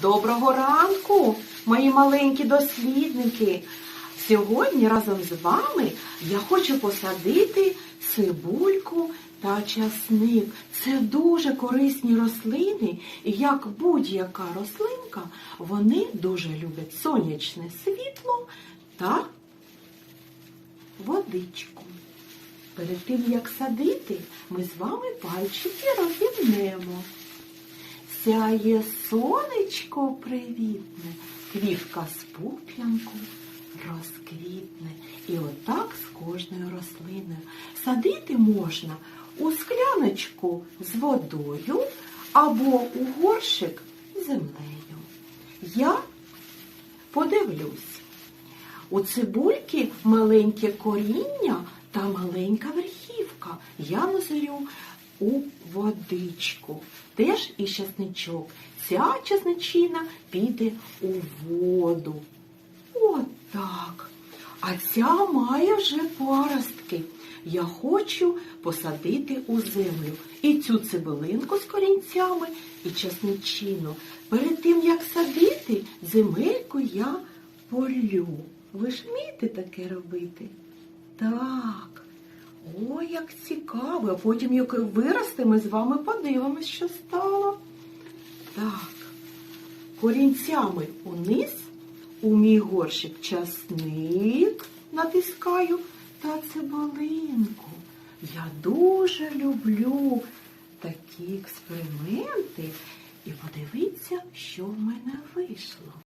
Доброго ранку, мої маленькі дослідники. Сьогодні разом з вами я хочу посадити цибульку та часник. Це дуже корисні рослини, і як будь-яка рослинка, вони дуже люблять сонячне світло та водичку. Перед тим, як садити, ми з вами пальчики розімнемо. Сяє сонечко привітне, квітка з пуп'янку розквітне. І отак з кожною рослиною. Садити можна у скляночку з водою або у горшик землею. Я подивлюсь. У цибульки маленьке коріння та маленька верхівка. Я назирю у водичку. Теж і часничок. Ця часничина піде у воду. Отак. А ця має вже паростки. Я хочу посадити у землю і цю цибулинку з корінцями, і часничину. Перед тим, як садити, земельку я полю. Ви ж вмієте таке робити? Так. Ой, як цікаво. А потім, як виросте, ми з вами подивимось, що стало. Так. Корінцями униз у мій горщик часник натискаю та цибулинку. Я дуже люблю такі експерименти. І подивіться, що в мене вийшло.